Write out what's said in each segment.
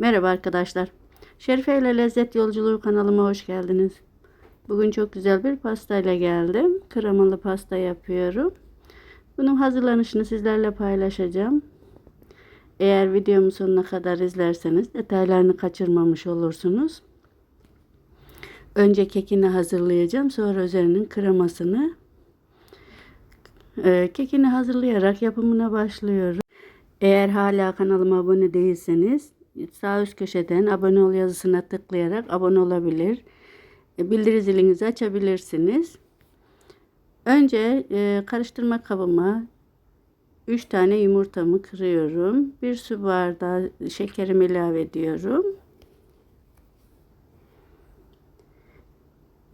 Merhaba arkadaşlar. Şerife ile Lezzet Yolculuğu kanalıma hoş geldiniz. Bugün çok güzel bir pasta ile geldim. Kremalı pasta yapıyorum. Bunun hazırlanışını sizlerle paylaşacağım. Eğer videomu sonuna kadar izlerseniz detaylarını kaçırmamış olursunuz. Önce kekini hazırlayacağım. Sonra üzerinin kremasını. Ee, kekini hazırlayarak yapımına başlıyorum. Eğer hala kanalıma abone değilseniz sağ üst köşeden abone ol yazısına tıklayarak abone olabilir. E, Bildiri zilinizi açabilirsiniz. Önce e, karıştırma kabıma 3 tane yumurtamı kırıyorum. 1 su bardağı şekerimi ilave ediyorum.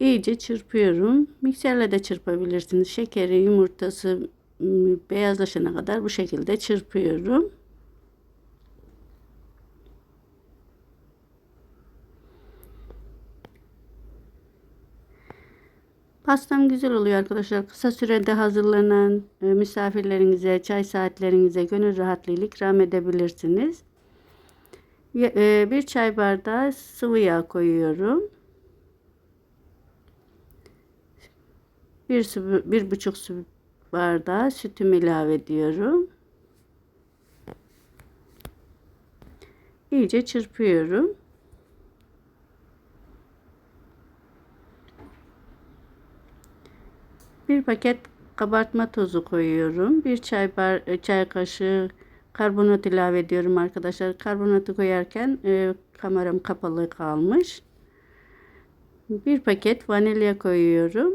İyice çırpıyorum. Mikserle de çırpabilirsiniz. Şekeri, yumurtası beyazlaşana kadar bu şekilde çırpıyorum. Pastam güzel oluyor arkadaşlar. Kısa sürede hazırlanan e, misafirlerinize, çay saatlerinize gönül rahatlığıyla ikram edebilirsiniz. E, Bir çay bardağı sıvı yağ koyuyorum. Bir, su, bir buçuk su bardağı sütümü ilave ediyorum. İyice çırpıyorum. Bir paket kabartma tozu koyuyorum. Bir çay bar e, çay kaşığı karbonat ilave ediyorum arkadaşlar. Karbonatı koyarken e, kameram kapalı kalmış. Bir paket vanilya koyuyorum.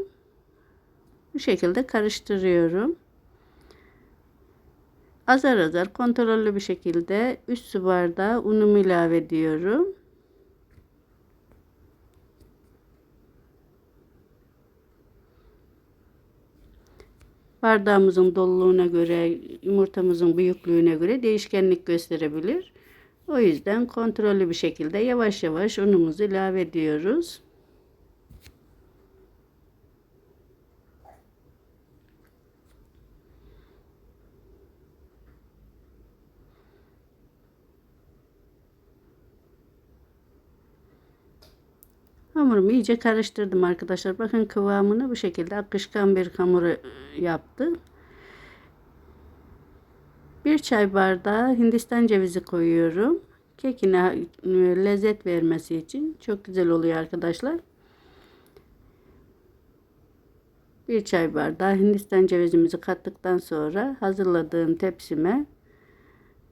Bu şekilde karıştırıyorum. Azar azar kontrollü bir şekilde 3 su bardağı unumu ilave ediyorum. Bardağımızın doluluğuna göre, yumurtamızın büyüklüğüne göre değişkenlik gösterebilir. O yüzden kontrollü bir şekilde yavaş yavaş unumuzu ilave ediyoruz. Hamurumu iyice karıştırdım arkadaşlar. Bakın kıvamını bu şekilde akışkan bir hamuru yaptı. Bir çay bardağı Hindistan cevizi koyuyorum. Kekine e, lezzet vermesi için çok güzel oluyor arkadaşlar. Bir çay bardağı Hindistan cevizimizi kattıktan sonra hazırladığım tepsime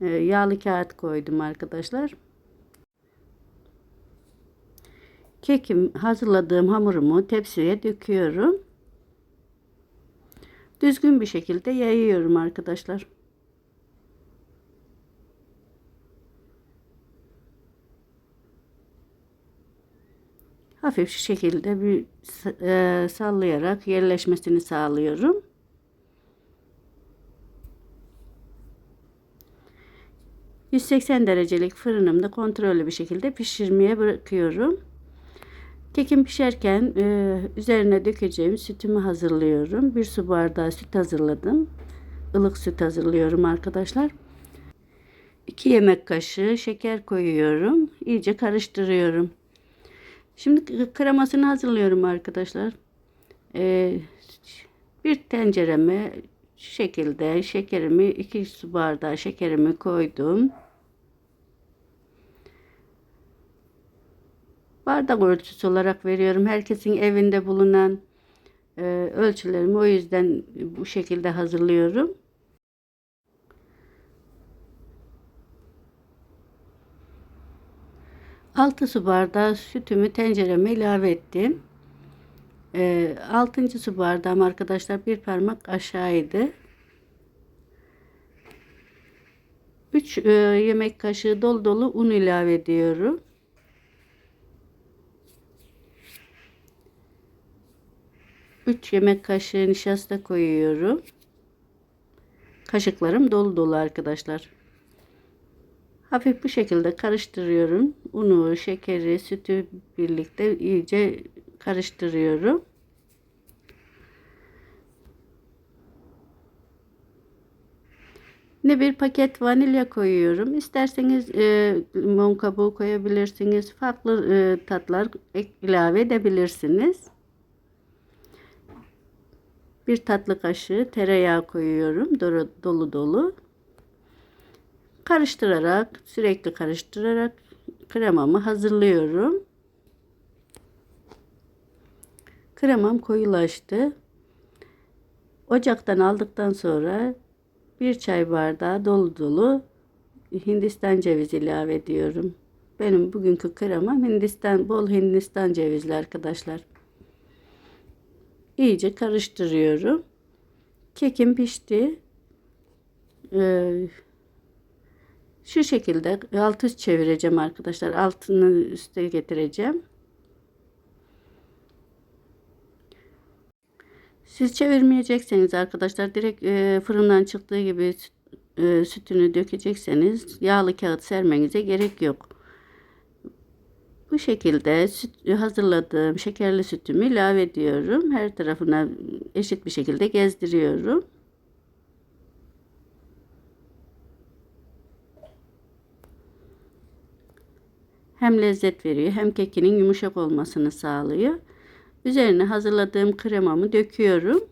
e, yağlı kağıt koydum arkadaşlar. Kekim hazırladığım hamurumu tepsiye döküyorum. Düzgün bir şekilde yayıyorum arkadaşlar. Hafif şu şekilde bir e, sallayarak yerleşmesini sağlıyorum. ...180 derecelik fırınımda kontrollü bir şekilde pişirmeye bırakıyorum. Kekim pişerken e, üzerine dökeceğim sütümü hazırlıyorum. Bir su bardağı süt hazırladım. Ilık süt hazırlıyorum arkadaşlar. 2 yemek kaşığı şeker koyuyorum. İyice karıştırıyorum. Şimdi kremasını hazırlıyorum arkadaşlar. E, bir tencereme şekilde şekerimi 2 su bardağı şekerimi koydum. Bardak ölçüsü olarak veriyorum. Herkesin evinde bulunan e, ölçülerimi o yüzden bu şekilde hazırlıyorum. Altı su bardağı sütümü tencereme ilave ettim. E, altıncı su bardağım arkadaşlar bir parmak aşağıydı. 3 e, yemek kaşığı dolu dolu un ilave ediyorum. 3 yemek kaşığı nişasta koyuyorum. Kaşıklarım dolu dolu arkadaşlar. Hafif bu şekilde karıştırıyorum. Unu, şekeri, sütü birlikte iyice karıştırıyorum. Ne bir paket vanilya koyuyorum. İsterseniz e, limon kabuğu koyabilirsiniz. Farklı e, tatlar ilave edebilirsiniz. Bir tatlı kaşığı tereyağı koyuyorum. Dolu dolu. Karıştırarak, sürekli karıştırarak kremamı hazırlıyorum. Kremam koyulaştı. Ocaktan aldıktan sonra bir çay bardağı dolu dolu Hindistan cevizi ilave ediyorum. Benim bugünkü kremam Hindistan bol Hindistan cevizli arkadaşlar. İyice karıştırıyorum. Kekim pişti. Ee, şu şekilde alt üst çevireceğim arkadaşlar. Altını üste getireceğim. Siz çevirmeyecekseniz arkadaşlar direkt e, fırından çıktığı gibi e, sütünü dökecekseniz yağlı kağıt sermenize gerek yok. Şekilde süt hazırladığım şekerli sütümü ilave ediyorum. Her tarafına eşit bir şekilde gezdiriyorum. Hem lezzet veriyor hem kekinin yumuşak olmasını sağlıyor. Üzerine hazırladığım kremamı döküyorum.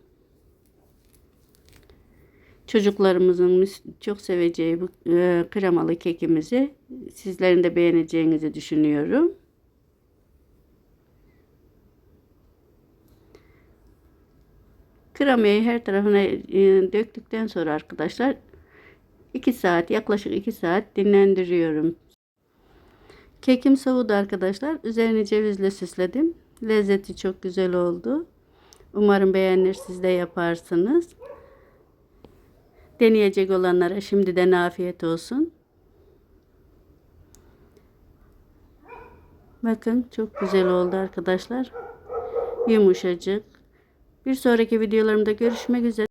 Çocuklarımızın çok seveceği bu e, kremalı kekimizi sizlerin de beğeneceğinizi düşünüyorum. Kremayı her tarafına e, döktükten sonra arkadaşlar 2 saat yaklaşık 2 saat dinlendiriyorum. Kekim soğudu arkadaşlar. Üzerini cevizle süsledim. Lezzeti çok güzel oldu. Umarım beğenir siz de yaparsınız. Deneyecek olanlara şimdiden afiyet olsun. Bakın çok güzel oldu arkadaşlar. Yumuşacık. Bir sonraki videolarımda görüşmek üzere.